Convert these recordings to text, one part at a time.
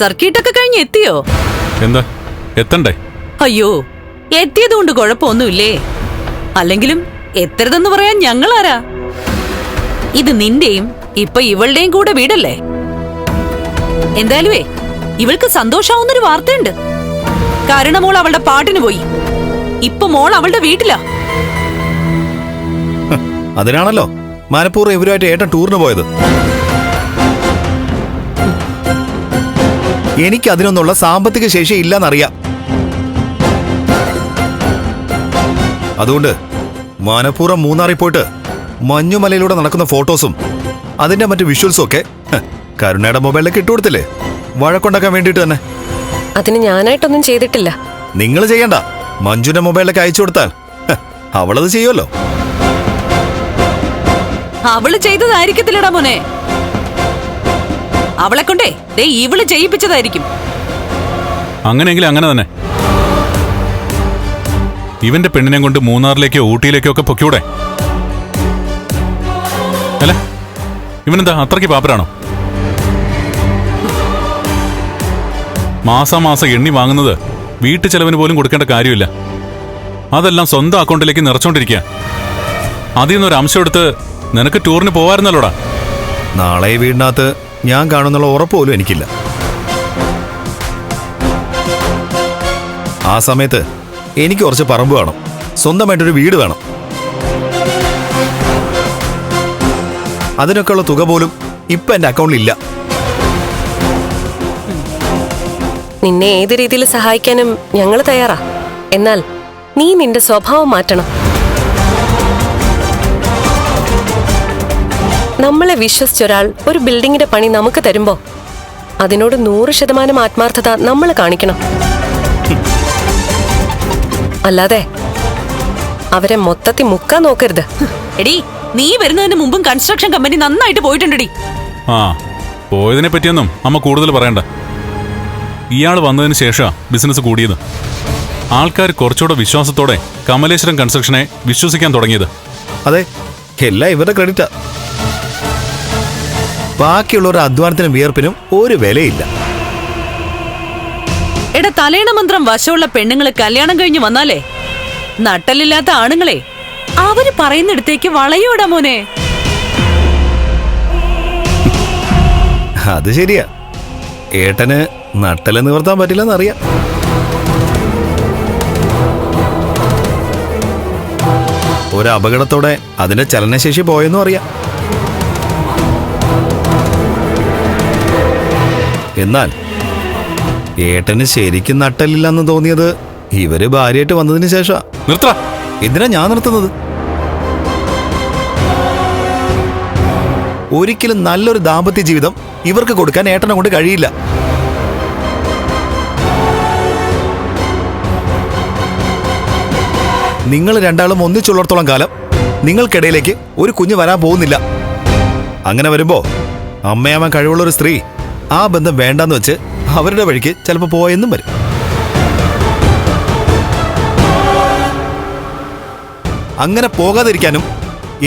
സർക്കിട്ടൊക്കെ കഴിഞ്ഞ് എത്തിയോ? എന്താ? എത്തണ്ടേ? അയ്യോ എത്തിയത് കൊണ്ട് കുഴപ്പമൊന്നുമില്ലേ? അല്ലെങ്കിലും എത്തരുതെന്ന് പറയാൻ ഞങ്ങൾ ആരാ ഇത് നിന്റെയും ഇപ്പൊ ഇവളുടെയും കൂടെ വീടല്ലേ? എന്തായാലുവേ ഇവൾക്ക് സന്തോഷാവുന്നൊരു വാർത്തയുണ്ട്. കാരണം മോൾ അവളുടെ പാട്ടിന് പോയി. ഇപ്പൊ മോൾ അവളുടെ വീട്ടിലാ. അതിനാണല്ലോ. മാനപ്പൂർ ഇവരുമായിട്ട് ഏട്ടൻ ടൂറിന് പോയത്. എനിക്ക് അതിനൊന്നുള്ള സാമ്പത്തിക ശേഷി ഇല്ലെന്നറിയാം. അതുകൊണ്ട് മനഃപൂർവം മൂന്നാറിൽ പോയിട്ട് മഞ്ഞുമലയിലൂടെ നടക്കുന്ന ഫോട്ടോസും അതിന്റെ മറ്റു വിഷ്വൽസും ഒക്കെ കരുണയുടെ മൊബൈലിലേക്ക് ഇട്ടുകൊടുത്തില്ലേ വഴക്കുണ്ടാക്കാൻ വേണ്ടിട്ട് തന്നെ. അതിന് ഞാനായിട്ടൊന്നും ചെയ്തിട്ടില്ല. നിങ്ങൾ ചെയ്യണ്ട. മഞ്ജുന്റെ മൊബൈലിലേക്ക് അയച്ചു കൊടുത്താൽ അവളത് ചെയ്യുമല്ലോ. അവൾ ചെയ്തതായിരിക്കത്തില്ലടാ മോനെ. അവളെ കൊണ്ടേ ദേ ഇവൾ ചെയ്യിപ്പിച്ചതായിരിക്കും. അങ്ങനെയെങ്കിൽ അങ്ങനെ തന്നെ. ഇവന്റെ പെണ്ണിനെ കൊണ്ട് മൂന്നാറിലേക്കോ ഊട്ടിയിലേക്കോ ഒക്കെ പൊക്കൂടെ അല്ല ഇവനെന്താ അത്രയ്ക്ക് പാപ്പരാണോ? മാസാമാസം എണ്ണി വാങ്ങുന്നത് വീട്ടു ചെലവിന് പോലും കൊടുക്കേണ്ട കാര്യമില്ല. അതെല്ലാം സ്വന്തം അക്കൗണ്ടിലേക്ക് നിറച്ചോണ്ടിരിക്കുക അതിൽ നിന്നൊരു അംശം എടുത്ത് നിനക്ക് ടൂറിന് പോവായിരുന്നല്ലോടാ? നാളെ വീടിനകത്ത് ഞാൻ കാണുന്നുള്ള ഉറപ്പ് പോലും എനിക്കില്ല. ആ സമയത്ത് എനിക്ക് കുറച്ച് പറമ്പ് വേണം. സ്വന്തമായിട്ടൊരു വീട് വേണം. അതിനൊക്കെയുള്ള തുക പോലും ഇപ്പൊ എന്റെ അക്കൗണ്ടിലില്ല നിന്നെ ഏത് രീതിയിൽ സഹായിക്കാനും ഞങ്ങൾ തയ്യാറാ. എന്നാൽ നീ നിന്റെ സ്വഭാവം മാറ്റണം. നമ്മളെ വിശ്വസിച്ചൊരാൾ ഒരു ബിൽഡിങ്ങിന്റെ പണി നമുക്ക് തരുമ്പോ അതിനോട് നൂറ് ശതമാനം ആത്മാർത്ഥത നമ്മൾ കാണിക്കണം. അല്ലാതെ അവരെ മൊത്തത്തിൽ മുക്കാൻ നോക്കരുത്. എടി നീ വരുന്നതിന് മുമ്പും കൺസ്ട്രക്ഷൻ കമ്പനി നന്നായിട്ട് പോയിട്ടുണ്ടെടി. ആ പോയതിനെ പറ്റിയൊന്നും അമ്മ കൂടുതൽ പറയണ്ട. ഇയാൾ വന്നതിന് ശേഷം ബിസിനസ് കൂടിയത്. ആൾക്കാർ കുറച്ചുകൂടെ വിശ്വാസത്തോടെ കമലേശ്വരം കൺസ്ട്രക്ഷനെ വിശ്വസിക്കാൻ തുടങ്ങിയത്. അതെ എല്ലാം ഇവരുടെ ക്രെഡിറ്റാ ബാക്കിയുള്ളവരുടെ അധ്വാനത്തിനും വിയർപ്പിനും ഒരു വിലയില്ല. എടാ തലേണ മന്ത്രം വശമുള്ള പെണ്ണുങ്ങളെ കല്യാണം കഴിഞ്ഞ് വന്നാലേ? നട്ടലില്ലാത്ത ആണുങ്ങളെ. അവർ പറയുന്നിടത്തേക്ക് വളയോടാ മോനെ. അത് ശരിയാ. ഏട്ടന് നട്ടൽ നിവർത്താൻ പറ്റില്ലെന്നറിയാം. ഒരു അപകടത്തോടെ അതിന്റെ ചലനശേഷി പോയെന്നും അറിയാം. എന്നാൽ ഏട്ടന് ശരിക്കും നട്ടലില്ലെന്ന് തോന്നിയത് ഇവർ ഭാര്യയായിട്ട് വന്നതിന് ശേഷം. നിർത്ത എന്തിനാ ഞാൻ നിർത്തുന്നത്? ഒരിക്കലും നല്ലൊരു ദാമ്പത്യ ജീവിതം ഇവർക്ക് കൊടുക്കാൻ ഏട്ടനെ കൊണ്ട് കഴിയില്ല. നിങ്ങൾ രണ്ടാളും ഒന്നിച്ചുള്ളിടത്തോളം കാലം നിങ്ങൾക്കിടയിലേക്ക് ഒരു കുഞ്ഞ് വരാൻ പോകുന്നില്ല. അങ്ങനെ വരുമ്പോ അമ്മയമ്മ കഴിവുള്ള ഒരു സ്ത്രീ ആ ബന്ധം വേണ്ടാന്ന് വെച്ച് അവരുടെ വഴിക്ക് ചിലപ്പോൾ പോയെന്നും വരും. അങ്ങനെ പോകാതിരിക്കാനും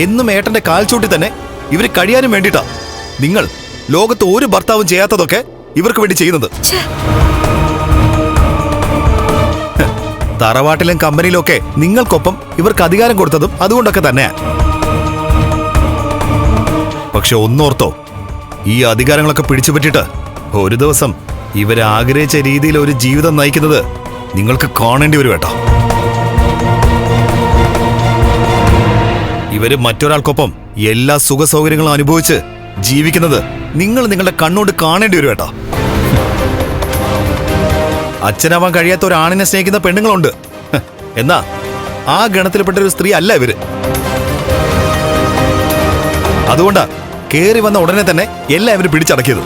എന്നും ഏട്ടന്റെ കാൽച്ചൂട്ടി തന്നെ ഇവർ കഴിയാനും വേണ്ടിട്ടാ നിങ്ങൾ ലോകത്ത് ഒരു ഭർത്താവും ചെയ്യാത്തതൊക്കെ ഇവർക്ക് വേണ്ടി ചെയ്യുന്നത്. തറവാട്ടിലും കമ്പനിയിലും ഒക്കെ നിങ്ങൾക്കൊപ്പം ഇവർക്ക് അധികാരം കൊടുത്തതും അതുകൊണ്ടൊക്കെ തന്നെയാ. പക്ഷെ ഒന്നോർത്തോ ഈ അധികാരങ്ങളൊക്കെ പിടിച്ചുപറ്റിട്ട് ഒരു ദിവസം ഇവരെ ആഗ്രഹിച്ച രീതിയിൽ ഒരു ജീവിതം നയിക്കുന്നത് നിങ്ങൾക്ക് കാണേണ്ടി വരും കേട്ടോ. ഇവർ മറ്റൊരാൾക്കൊപ്പം എല്ലാ സുഖ സൗകര്യങ്ങളും അനുഭവിച്ച് ജീവിക്കുന്നത് നിങ്ങൾ നിങ്ങളുടെ കണ്ണുകൊണ്ട് കാണേണ്ടി വരും കേട്ടോ. അച്ഛനാവാൻ കഴിയാത്ത ഒരു ആണിനെ സ്നേഹിക്കുന്ന പെണ്ണുങ്ങളുണ്ട്. എന്നാ ആ ഗണത്തിൽപ്പെട്ട ഒരു സ്ത്രീ അല്ല ഇവർ. അതുകൊണ്ടാ കേറി വന്ന ഉടനെ തന്നെ എല്ലാവരും പിടിച്ചടക്കിയത്.